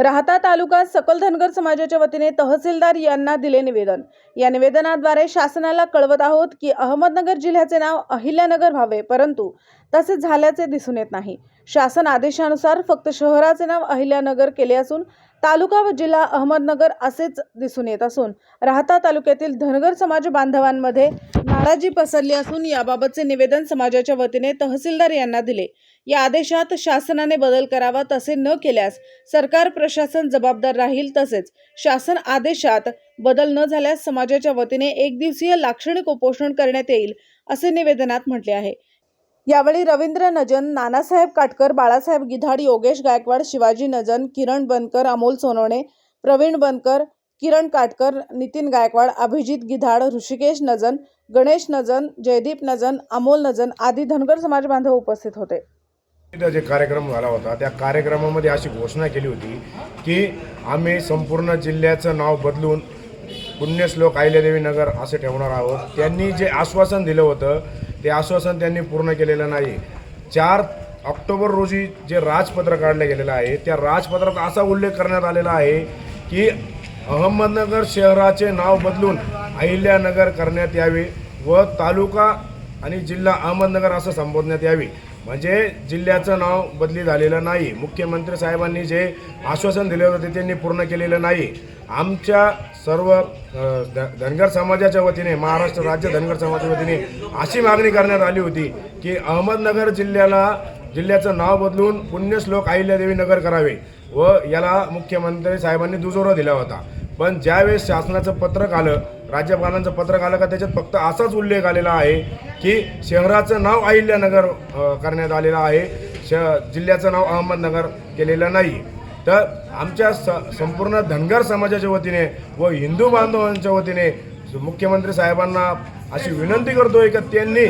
राहता तालुका सकल धनगर समाजाच्या वतीने तहसीलदार यांना दिले निवेदन. या निवेदनाद्वारे शासनाला कळवत आहोत की अहमदनगर जिल्ह्याचे नाव अहिल्यानगर व्हावे परंतु तसे झाल्याचे दिसून येत नाही. शासन आदेशानुसार फक्त शहराचे नाव अहिल्यानगर केले असून तालुका व जिल्हा अहमदनगर असेच दिसून येत असून राहता तालुक्यातील धनगर समाज बांधवांमध्ये नाराजी पसरली असून याबाबतचे निवेदन समाजाच्या वतीने तहसीलदार यांना दिले. या आदेशात शासनाने बदल करावा तसे न केल्यास सरकार प्रशासन जबाबदार राहील तसेच शासन आदेशात बदल न झाल्यास समाजाच्या वतीने एक दिवसीय लाक्षणिक उपोषण करण्यात येईल असे निवेदनात म्हटले आहे. यावेळी रवींद्र नजन नानासाहेब काटकर बाळासाहेब गिधाड योगेश गायकवाड शिवाजी नजन किरण बनकर अमोल सोनवणे प्रवीण बनकर किरण काटकर नितीन गायकवाड अभिजित गिधाड ऋषिकेश नजन गणेश नजन जयदीप नजन अमोल नजन आदी धनगर समाज बांधव उपस्थित होते. जे कार्यक्रम झाला होता त्या कार्यक्रमामध्ये अशी घोषणा केली होती की आम्ही संपूर्ण जिल्ह्याचं नाव बदलून पुण्यश्लोक आहिल्यादेवी नगर असे ठेवणार आहोत. त्यांनी जे आश्वासन दिलं होतं ते आश्वासन त्यांनी पूर्ण केलेलं नाही. चार ऑक्टोबर रोजी जे राजपत्र काढलं गेलेलं आहे त्या राजपत्रात असा उल्लेख करण्यात आलेला आहे की अहमदनगर शहराचे नाव बदलून अहिल्यानगर करण्यात यावे व तालुका आणि जिल्हा अहमदनगर असं संबोधण्यात यावी. म्हणजे जिल्ह्याचं नाव बदली झालेलं नाही. मुख्यमंत्री साहेबांनी जे आश्वासन दिले होते त्यांनी पूर्ण केलेलं नाही. आमच्या सर्व धनगर समाजाच्या वतीने महाराष्ट्र राज्य धनगर समाजाच्या वतीने अशी मागणी करण्यात आली होती की अहमदनगर जिल्ह्याला जिल्ह्याचं नाव बदलून पुण्यश्लोक अहिल्यादेवी नगर करावे व याला मुख्यमंत्री साहेबांनी दुजोरा दिला होता. पण ज्यावेळेस शासनाचं पत्रक आलं राज्यपालांचं पत्रक आलं का त्याच्यात फक्त असाच उल्लेख आलेला आहे की शहराचं नाव अहिल्यानगर करण्यात आलेलं आहे. श जिल्ह्याचं नाव अहमदनगर केलेलं नाही. तर आमच्या स संपूर्ण धनगर समाजाच्या वतीने व हिंदू बांधवांच्या वतीने मुख्यमंत्री साहेबांना अशी विनंती करतोय की त्यांनी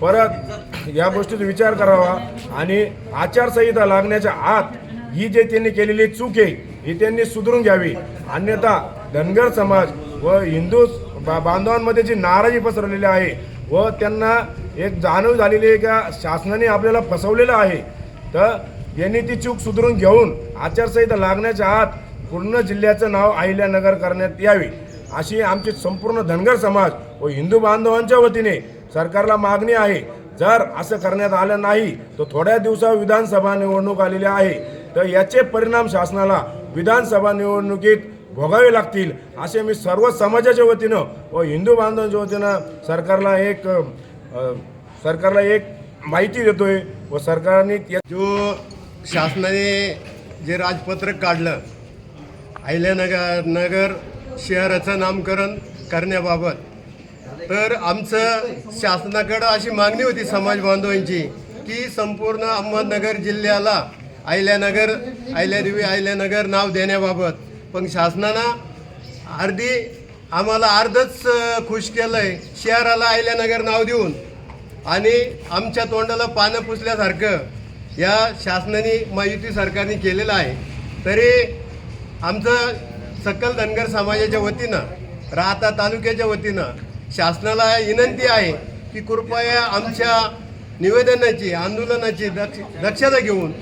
परत या गोष्टीचा विचार करावा आणि आचारसंहिता लागण्याच्या आत ही जे त्यांनी केलेली चूक आहे ही त्यांनी सुधरून घ्यावी. अन्यथा धनगर समाज व हिंदू बा- बांधवांमध्ये जी नाराजी पसरलेली आहे व त्यांना एक जाणीव झालेली आहे का शासनाने आपल्याला फसवलेलं आहे तर यांनी ती चूक सुधारून घेऊन आचारसंहिता लागण्याच्या आत पूर्ण जिल्ह्याचं नाव अहिल्यानगर करण्यात यावी अशी आमची संपूर्ण धनगर समाज व हिंदू बांधवांच्या वतीने सरकारला मागणी आहे. जर असं करण्यात आलं नाही तर थोड्या दिवसा विधानसभा निवडणूक आलेली आहे. तर याचे परिणाम शासनाला विधानसभा निवडणुकीत भोगावे लागतील. असे मी सर्व समाजाच्या वतीनं व हिंदू बांधवांच्या वतीनं सरकारला एक सरकारला एक माहिती देतोय व सरकारने जो शासनाने जे राजपत्रक काढलं अहिल्यानगर नगर शहराचं नामकरण करण्याबाबत तर आमचं शासनाकडं अशी मागणी होती समाज बांधवांची की संपूर्ण अहमदनगर जिल्ह्याला अहिल्यानगर अहिल्यादेवी अहिल्यानगर नाव देण्याबाबत. पण शासनानं अर्धी आम्हाला अर्धच खुश केलं आहे शहराला अहिल्यानगर नाव देऊन आणि आमच्या तोंडाला पानं पुसल्यासारखं या शासनाने महायुती सरकारने केलेलं आहे. तरी आमचं सकल धनगर समाजाच्या वतीनं राहता तालुक्याच्या वतीनं शासनाला विनंती आहे की कृपया आमच्या निवेदनाची आंदोलनाची दक्ष दक्षता घेऊन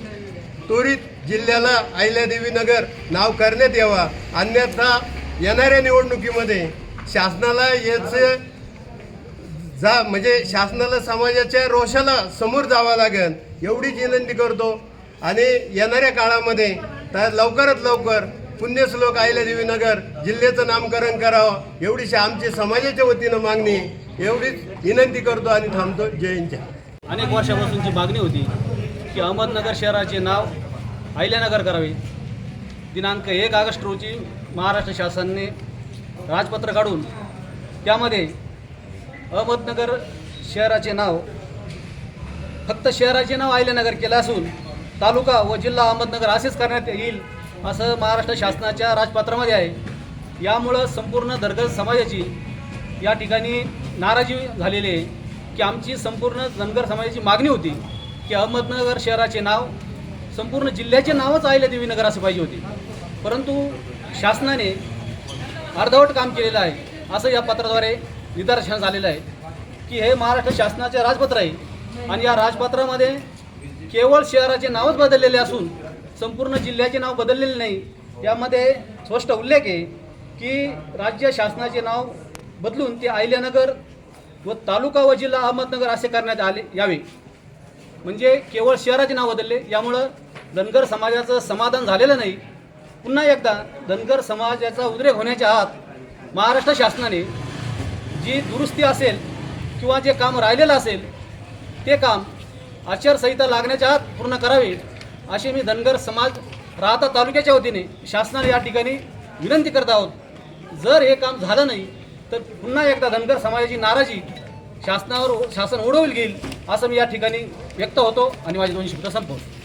त्वरित जिल्ह्याला अहिल्यादेवी नगर नाव करण्यात यावा. अन्यथा येणाऱ्या निवडणुकीमध्ये शासनाला याचं जा म्हणजे शासनाला समाजाच्या रोषाला समोर जावं लागेल एवढीच विनंती करतो. आणि येणाऱ्या काळामध्ये तर लवकरात लवकर पुण्यश्लोक अहिल्यादेवी नगर जिल्ह्याचं नामकरण करावं एवढीशी आमची समाजाच्या वतीनं मागणी एवढीच विनंती करतो आणि थांबतो. जयंच्या अनेक वर्षापासूनची मागणी होती की अहमदनगर शहराचे नाव अहिल्यानगर करावे. दिनांक एक ऑगस्ट रोजी महाराष्ट्र शासनाने राजपत्र काढून त्यामध्ये अहमदनगर शहराचे नाव फक्त शहराचे नाव अहिल्यानगर केलं असून तालुका व जिल्हा अहमदनगर असेच करण्यात येईल असं महाराष्ट्र शासनाच्या राजपत्रामध्ये आहे. यामुळं संपूर्ण धनगर समाजाची या ठिकाणी नाराजी झालेली आहे. की आमची संपूर्ण धनगर समाजाची मागणी होती की अहमदनगर शहराचे नाव संपूर्ण जिल्ह्याचे नावच अहिल्यादेवी देवीनगर असं पाहिजे होती. परंतु शासनाने अर्धवट काम केलेलं आहे. असं या पत्राद्वारे निदर्शनास आलेलं आहे की हे महाराष्ट्र शासनाचे राजपत्र आहे आणि या राजपत्रामध्ये केवळ शहराचे नावच बदललेले असून संपूर्ण जिल्ह्याचे नाव बदललेले नाही. यामध्ये स्पष्ट उल्लेख आहे की राज्य शासनाचे नाव बदलून ते अहिल्यानगर व तालुका व जिल्हा अहमदनगर असे करण्यात आले यावे. म्हणजे केवळ शहराचे नाव बदलले. यामुळं धनगर समाजाचं समाधान झालेलं नाही पुन्हा एकदा धनगर समाजाचा उद्रेक होण्याच्या आत महाराष्ट्र शासनाने जी दुरुस्ती असेल किंवा जे काम राहिलेलं असेल ते काम आचारसंहिता लागण्याच्या आत पूर्ण करावे असे मी धनगर समाज राहता तालुक्याच्या वतीने शासनाला या ठिकाणी विनंती करत आहोत. जर हे काम झालं नाही तर पुन्हा एकदा धनगर समाजाची नाराजी शासनावर शासन ओढवली घेईल असं मी या ठिकाणी व्यक्त होतो आणि माझे दोन शब्द संपवतो.